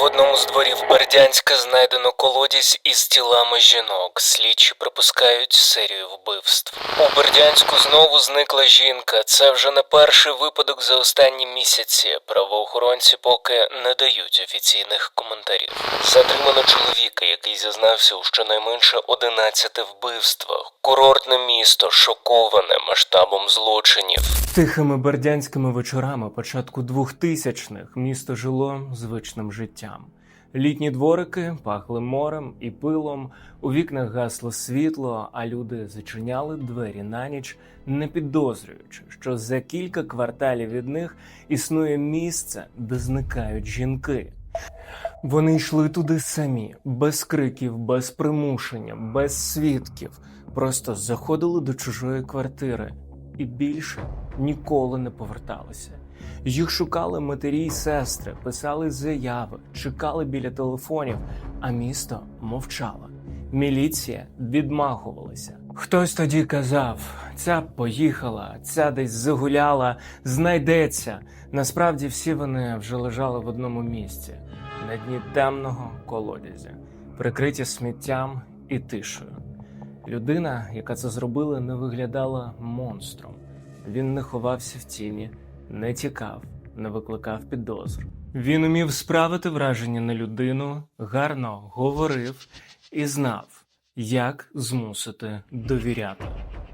В одному з дворів Бердянська знайдено колодязь із тілами жінок. Слідчі припускають серію вбивств. У Бердянську знову зникла жінка. Це вже не перший випадок за останні місяці. Правоохоронці поки не дають офіційних коментарів. Затримано чоловіка, який зізнався у щонайменше 11 вбивствах. Курортне місто шоковане масштабом злочинів. Тихими бердянськими вечорами початку 2000-х місто жило звичним життям. Літні дворики пахли морем і пилом, у вікнах гасло світло, а люди зачиняли двері на ніч, не підозрюючи, що за кілька кварталів від них існує місце, де зникають жінки. Вони йшли туди самі, без криків, без примушення, без свідків, просто заходили до чужої квартири і більше ніколи не поверталися. Їх шукали матері й сестри, писали заяви, чекали біля телефонів, а місто мовчало. Міліція відмахувалася. Хтось тоді казав: ця поїхала, ця десь загуляла, знайдеться. Насправді всі вони вже лежали в одному місці на дні темного колодязя, прикриті сміттям і тишею. Людина, яка це зробила, не виглядала монстром. Він не ховався в тіні, не тікав, не викликав підозр. Він умів справити враження на людину, гарно говорив і знав, як змусити довіряти.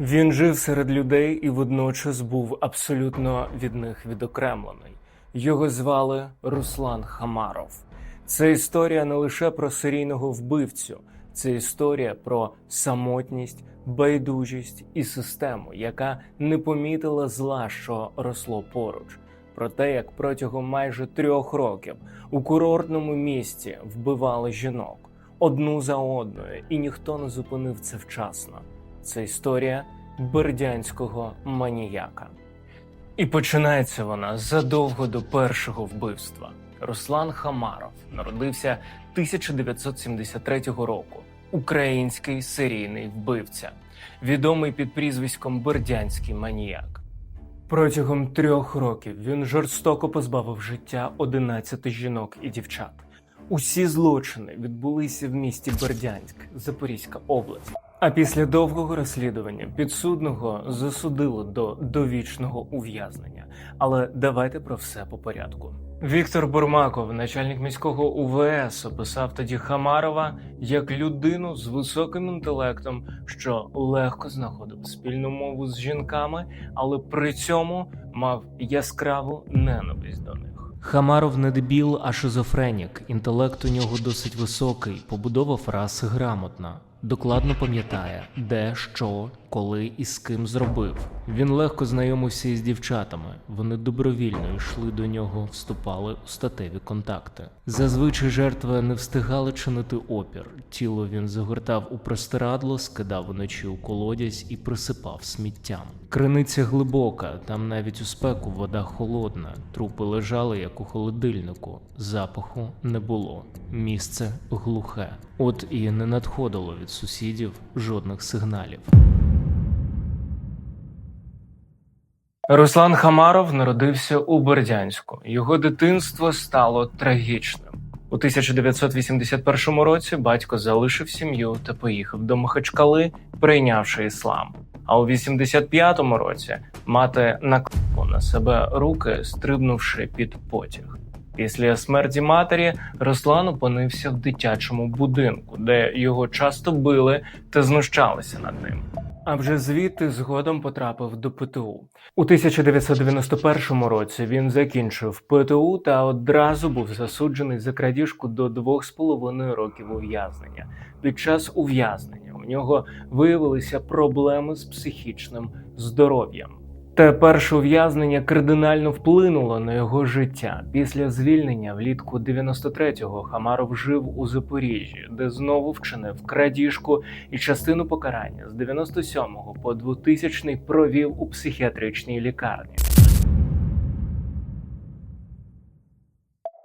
Він жив серед людей і водночас був абсолютно від них відокремлений. Його звали Руслан Хамаров. Це історія не лише про серійного вбивцю, це історія про самотність, байдужість і систему, яка не помітила зла, що росло поруч. Про те, як протягом майже трьох років у курортному місті вбивали жінок одну за одною, і ніхто не зупинив це вчасно. Це історія бердянського маніяка. І починається вона задовго до першого вбивства. Руслан Хамаров народився 1973 року. Український серійний вбивця, відомий під прізвиськом Бердянський маніяк. Протягом трьох років він жорстоко позбавив життя 11 жінок і дівчат. Усі злочини відбулися в місті Бердянськ, Запорізька область. А після довгого розслідування підсудного засудили до довічного ув'язнення. Але давайте про все по порядку. Віктор Бурмаков, начальник міського УВС, описав тоді Хамарова як людину з високим інтелектом, що легко знаходив спільну мову з жінками, але при цьому мав яскраву ненависть до них. Хамаров не дебіл, а шизофренік. Інтелект у нього досить високий, побудова фраз грамотна. Докладно пам'ятає, де, що, коли і з ким зробив. Він легко знайомився із дівчатами. Вони добровільно йшли до нього, вступали у статеві контакти. Зазвичай жертви не встигали чинити опір. Тіло він загортав у простирадло, скидав уночі у колодязь і присипав сміттям. Криниця глибока, там навіть у спеку вода холодна. Трупи лежали як у холодильнику. Запаху не було. Місце глухе. От і не надходило від сусідів жодних сигналів. Руслан Хамаров народився у Бердянську. Його дитинство стало трагічним. У 1981 році батько залишив сім'ю та поїхав до Махачкали, прийнявши іслам. А у 85-му році мати наклала на себе руки, стрибнувши під потяг. Після смерті матері Руслан опинився в дитячому будинку, де його часто били та знущалися над ним. А вже звідти згодом потрапив до ПТУ. У 1991 році він закінчив ПТУ та одразу був засуджений за крадіжку до двох з половиною років ув'язнення. Під час ув'язнення у нього виявилися проблеми з психічним здоров'ям. Те перше ув'язнення кардинально вплинуло на його життя. Після звільнення влітку 93-го Хамаров жив у Запоріжжі, де знову вчинив крадіжку і частину покарання з 97-го по 2000-й провів у психіатричній лікарні.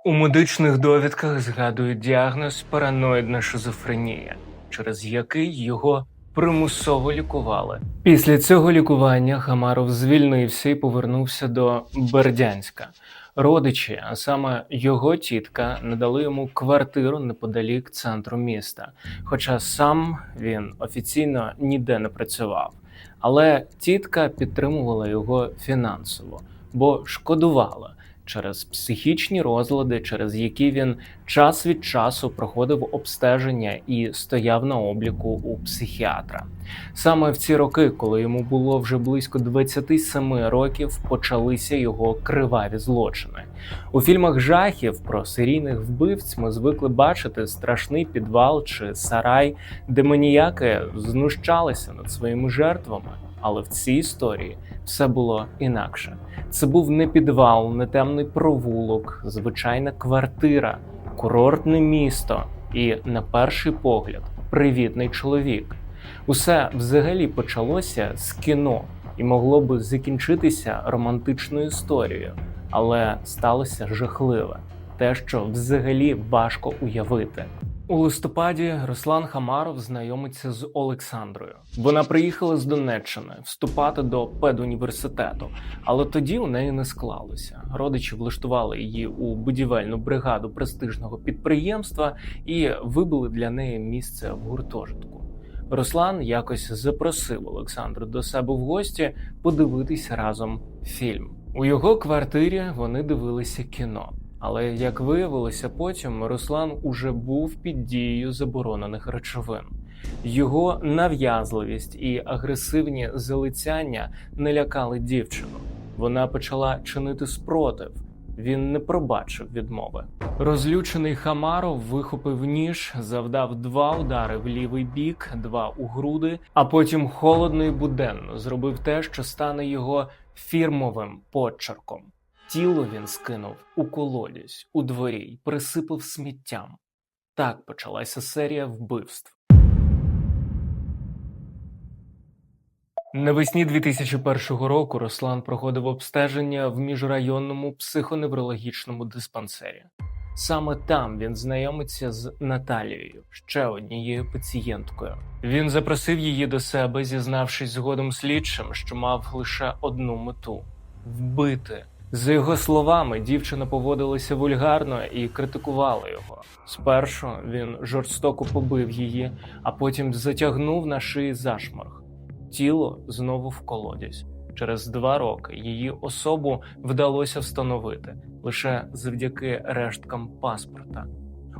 У медичних довідках згадують діагноз параноїдна шизофренія, через який його примусово лікували. Після цього лікування Хамаров звільнився і повернувся до Бердянська. Родичі, а саме його тітка, надали йому квартиру неподалік центру міста. Хоча сам він офіційно ніде не працював. Але тітка підтримувала його фінансово, бо шкодувала через психічні розлади, через які він час від часу проходив обстеження і стояв на обліку у психіатра. Саме в ці роки, коли йому було вже близько 27 років, почалися його криваві злочини. У фільмах жахів про серійних вбивць ми звикли бачити страшний підвал чи сарай, де маніяки знущалися над своїми жертвами. Але в цій історії все було інакше. Це був не підвал, не темний провулок, звичайна квартира, курортне місто і, на перший погляд, привітний чоловік. Усе взагалі почалося з кіно і могло би закінчитися романтичною історією, але сталося жахливе, те, що взагалі важко уявити. У листопаді Руслан Хамаров знайомиться з Олександрою. Вона приїхала з Донеччини вступати до педуніверситету, але тоді у неї не склалося. Родичі влаштували її у будівельну бригаду престижного підприємства і вибили для неї місце в гуртожитку. Руслан якось запросив Олександру до себе в гості подивитися разом фільм. У його квартирі вони дивилися кіно. Але як виявилося потім, Руслан уже був під дією заборонених речовин. Його нав'язливість і агресивні залицяння не лякали дівчину. Вона почала чинити спротив. Він не пробачив відмови. Розлючений Хамаров вихопив ніж, завдав два удари в лівий бік, два у груди, а потім холодно і буденно зробив те, що стане його фірмовим почерком. Тіло він скинув у колодязь у дворі й присипав сміттям. Так почалася серія вбивств. Навесні 2001 року Руслан проходив обстеження в міжрайонному психоневрологічному диспансері. Саме там він знайомиться з Наталією, ще однією пацієнткою. Він запросив її до себе, зізнавшись згодом слідчим, що мав лише одну мету вбити. За його словами, дівчина поводилася вульгарно і критикувала його. Спершу він жорстоко побив її, а потім затягнув на шиї зашморг. Тіло знову в колодязь. Через два роки її особу вдалося встановити лише завдяки решткам паспорта.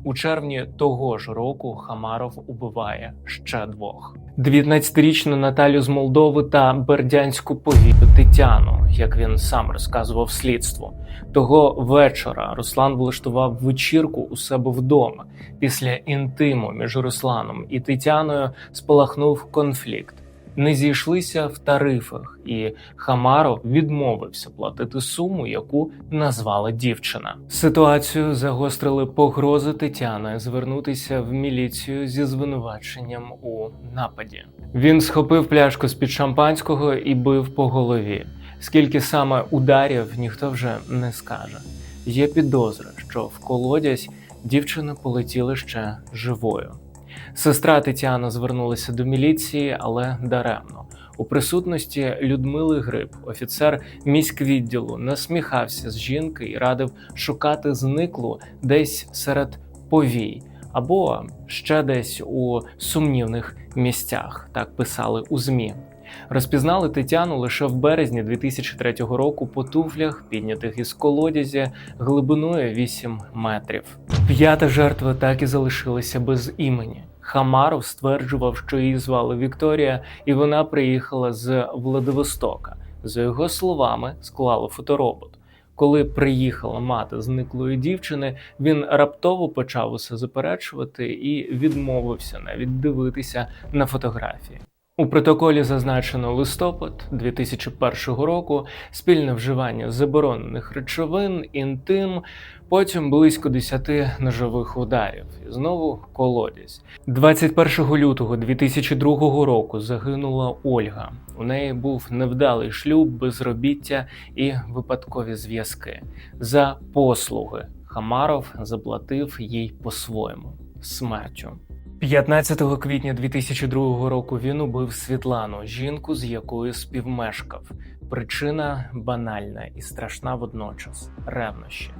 У червні того ж року Хамаров убиває ще двох: 19-річну Наталю з Молдови та бердянську повію Тетяну, як він сам розказував слідству. Того вечора Руслан влаштував вечірку у себе вдома. Після інтиму між Русланом і Тетяною спалахнув конфлікт. Не зійшлися в тарифах, і Хамаров відмовився платити суму, яку назвала дівчина. Ситуацію загострили погрози Тетяни звернутися в міліцію зі звинуваченням у нападі. Він схопив пляшку з під шампанського і бив по голові. Скільки саме ударів ніхто вже не скаже. Є підозра, що в колодязь дівчина полетіла ще живою. Сестра Тетяна звернулася до міліції, але даремно. У присутності Людмили Гриб, офіцер міськвідділу, насміхався з жінки і радив шукати зниклу десь серед повій або ще десь у сумнівних місцях. Так писали у змі. Розпізнали Тетяну лише в березні 2003 року по туфлях, піднятих із колодязя глибиною 8 метрів. П'ята жертва так і залишилася без імені. Хамаров стверджував, що її звали Вікторія, і вона приїхала з Владивостока. За його словами, склали фоторобот. Коли приїхала мати зниклої дівчини, він раптово почав усе заперечувати і відмовився навіть дивитися на фотографії. У протоколі зазначено листопад 2001 року, спільне вживання заборонених речовин, інтим, потім близько 10 ножових ударів і знову колодязь. 21 лютого 2002 року загинула Ольга. У неї був невдалий шлюб, безробіття і випадкові зв'язки. За послуги Хамаров заплатив їй по-своєму смертю. 15 квітня 2002 року він убив Світлану, жінку, з якою співмешкав. Причина банальна і страшна водночас ревнощі.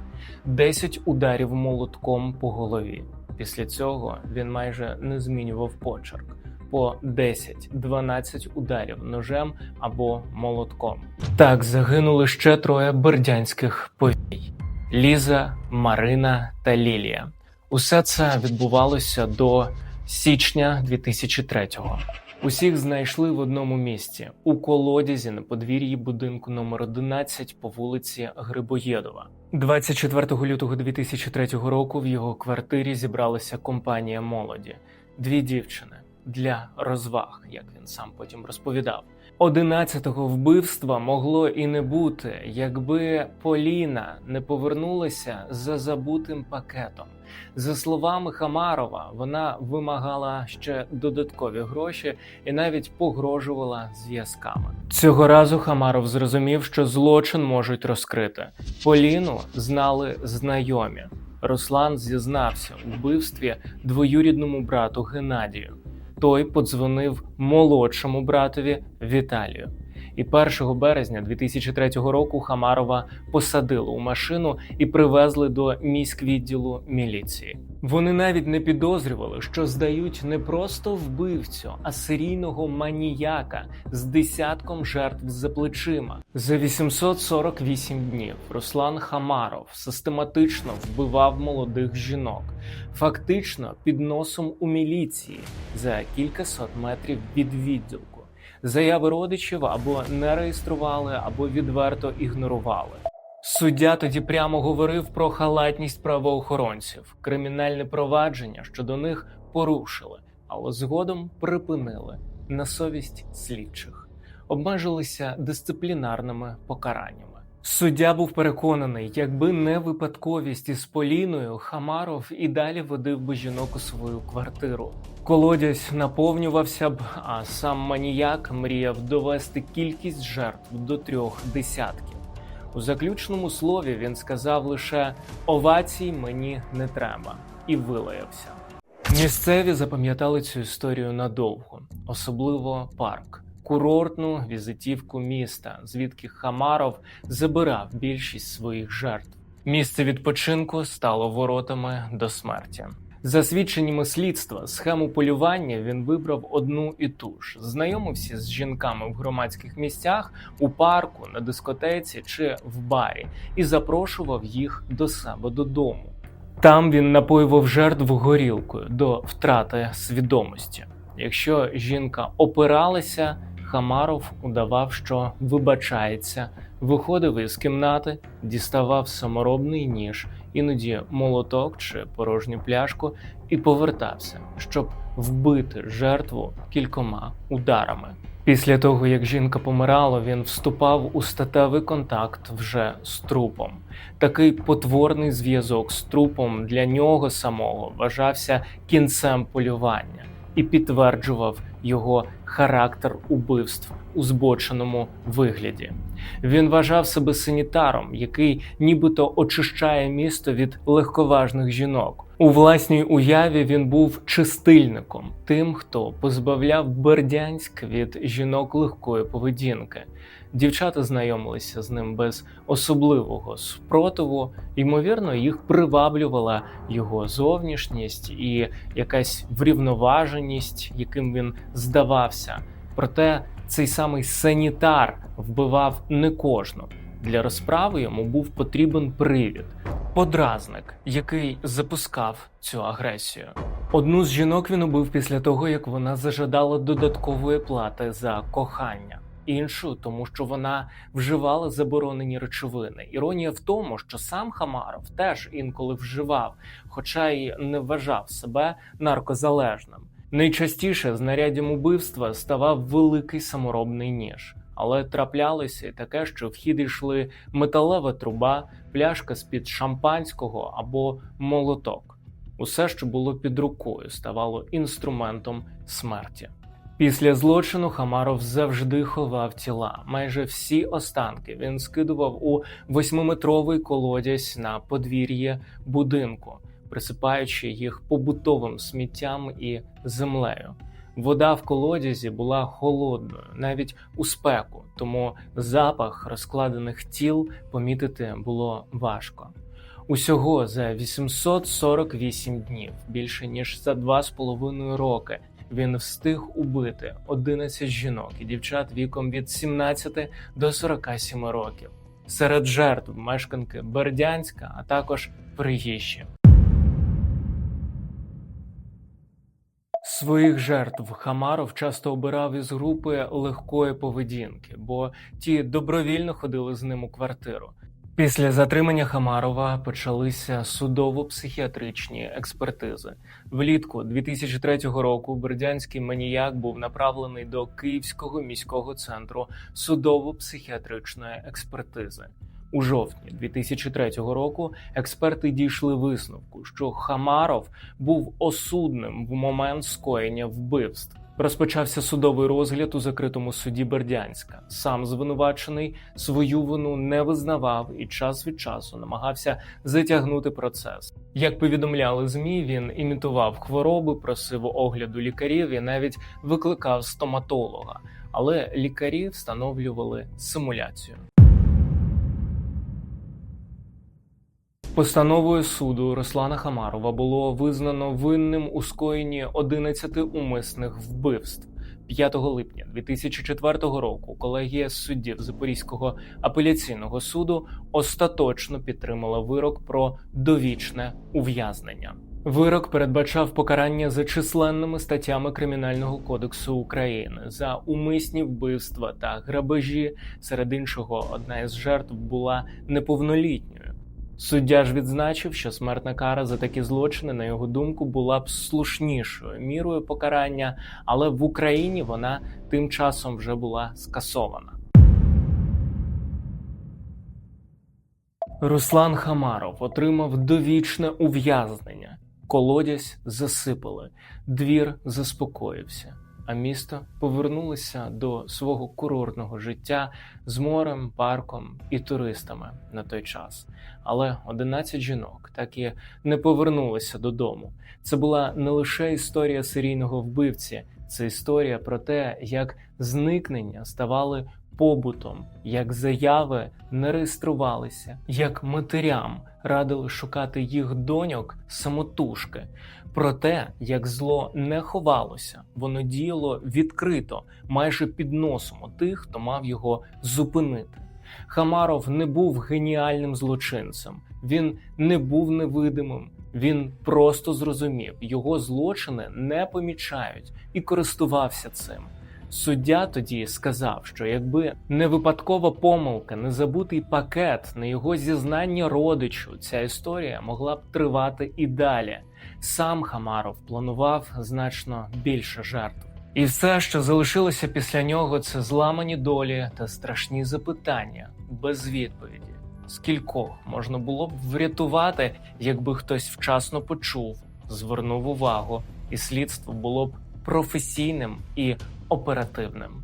10 ударів молотком по голові. Після цього він майже не змінював почерк по 10-12 ударів ножем або молотком. Так загинули ще троє бердянських повій: Ліза, Марина та Лілія. Усе це відбувалося до січня 2003-го. Усіх знайшли в одному місці у колодязі на подвір'ї будинку номер 11 по вулиці Грибоєдова. 24 лютого 2003 року в його квартирі зібралася компанія молоді, дві дівчини для розваг, як він сам потім розповідав. Одинадцятого вбивства могло і не бути, якби Поліна не повернулася за забутим пакетом. За словами Хамарова, вона вимагала ще додаткові гроші і навіть погрожувала зв'язками. Цього разу Хамаров зрозумів, що злочин можуть розкрити. Поліну знали знайомі. Руслан зізнався у вбивстві двоюрідному брату Геннадію. Той подзвонив молодшому братові Віталію. І 1 березня 2003 року Хамарова посадили у машину і привезли до міськвідділу міліції. Вони навіть не підозрювали, що здають не просто вбивцю, а серійного маніяка з десятком жертв за плечима. За 848 днів Руслан Хамаров систематично вбивав молодих жінок, фактично під носом у міліції за кількасот метрів від відділку. Заяви родичів або не реєстрували, або відверто ігнорували. Суддя тоді прямо говорив про халатність правоохоронців, кримінальне провадження щодо них порушили, але згодом припинили на совість слідчих, обмежилися дисциплінарними покараннями. Суддя був переконаний, якби не випадковість із Поліною, Хамаров і далі водив би жінок у свою квартиру. Колодязь наповнювався б, а сам маніяк мріяв довести кількість жертв до трьох десятків. У заключному слові він сказав лише овацій мені не треба і вилаявся. Місцеві запам'ятали цю історію надовго, особливо парк, курортну візитівку міста, звідки Хамаров забирав більшість своїх жертв. Місце відпочинку стало воротами до смерті. За свідченнями слідства, схему полювання він вибрав одну і ту ж: знайомився з жінками в громадських місцях, у парку, на дискотеці чи в барі, і запрошував їх до себе додому. Там він напоював жертв горілкою до втрати свідомості. Якщо жінка опиралася, Хамаров удавав, що вибачається, виходив із кімнати, діставав саморобний ніж, іноді молоток чи порожню пляшку, і повертався, щоб вбити жертву кількома ударами. Після того, як жінка помирала, він вступав у статевий контакт вже з трупом. Такий потворний зв'язок з трупом для нього самого вважався кінцем полювання і підтверджував його характер убивств у збоченому вигляді. Він вважав себе санітаром, який нібито очищає місто від легковажних жінок. У власній уяві він був чистильником, тим, хто позбавляв Бердянськ від жінок легкої поведінки. Дівчата знайомилися з ним без особливого спротиву, ймовірно, їх приваблювала його зовнішність і якась врівноваженість, яким він здавався. Проте цей самий санітар вбивав не кожну. Для розправи йому був потрібен привід, подразник, який запускав цю агресію. Одну з жінок він убив після того, як вона зажадала додаткової плати за кохання. Іншу, тому що вона вживала заборонені речовини. Іронія в тому, що сам Хамаров теж інколи вживав, хоча й не вважав себе наркозалежним. Найчастіше знаряддям убивства ставав великий саморобний ніж, але траплялося і таке, що в хід йшли металева труба, пляшка з під шампанського або молоток. Усе, що було під рукою, ставало інструментом смерті. Після злочину Хамаров завжди ховав тіла. Майже всі останки він скидував у восьмиметровий колодязь на подвір'я будинку, присипаючи їх побутовим сміттям і землею. Вода в колодязі була холодною, навіть у спеку, тому запах розкладених тіл помітити було важко. Усього за 848 днів, більше ніж за два з половиною роки, він встиг убити 11 жінок і дівчат віком від 17 до 47 років. Серед жертв мешканки Бердянська, а також приїжджі. Своїх жертв Хамаров часто обирав із групи легкої поведінки, бо ті добровільно ходили з ним у квартиру. Після затримання Хамарова почалися судово-психіатричні експертизи. Влітку 2003 року бердянський маніяк був направлений до Київського міського центру судово-психіатричної експертизи. У жовтні 2003 року експерти дійшли висновку, що Хамаров був осудним в момент скоєння вбивств. Розпочався судовий розгляд у закритому суді Бердянська. Сам звинувачений свою вину не визнавав і час від часу намагався затягнути процес. Як повідомляли змі, він імітував хвороби, просив огляду лікарів і навіть викликав стоматолога. Але лікарі встановлювали симуляцію. Постановою суду Руслана Хамарова було визнано винним у скоєнні 11 умисних вбивств. 5 липня 2004 року колегія суддів Запорізького апеляційного суду остаточно підтримала вирок про довічне ув'язнення. Вирок передбачав покарання за численними статтями Кримінального кодексу України за умисні вбивства та грабежі. Серед іншого, одна із жертв була неповнолітньою. Суддя ж відзначив, що смертна кара за такі злочини, на його думку, була б слушнішою мірою покарання, але в Україні вона тим часом вже була скасована. Руслан Хамаров отримав довічне ув'язнення. Колодязь засипали, двір заспокоївся, а місто повернулося до свого курортного життя з морем, парком і туристами на той час. Але 11 жінок так і не повернулися додому. Це була не лише історія серійного вбивці, це історія про те, як зникнення ставали побутом, як заяви не реєструвалися, як матерям радили шукати їх доньок самотужки, про те, як зло не ховалося, воно діяло відкрито, майже під носом у тих, хто мав його зупинити. Хамаров не був геніальним злочинцем, він не був невидимим. Він просто зрозумів, його злочини не помічають і користувався цим. Суддя тоді сказав, що якби не випадкова помилка, не забутий пакет, не його зізнання родичу, ця історія могла б тривати і далі. Сам Хамаров планував значно більше жертв. І все, що залишилося після нього, це зламані долі та страшні запитання без відповіді. Скількох можна було б врятувати, якби хтось вчасно почув, звернув увагу, і слідство було б професійним і оперативним.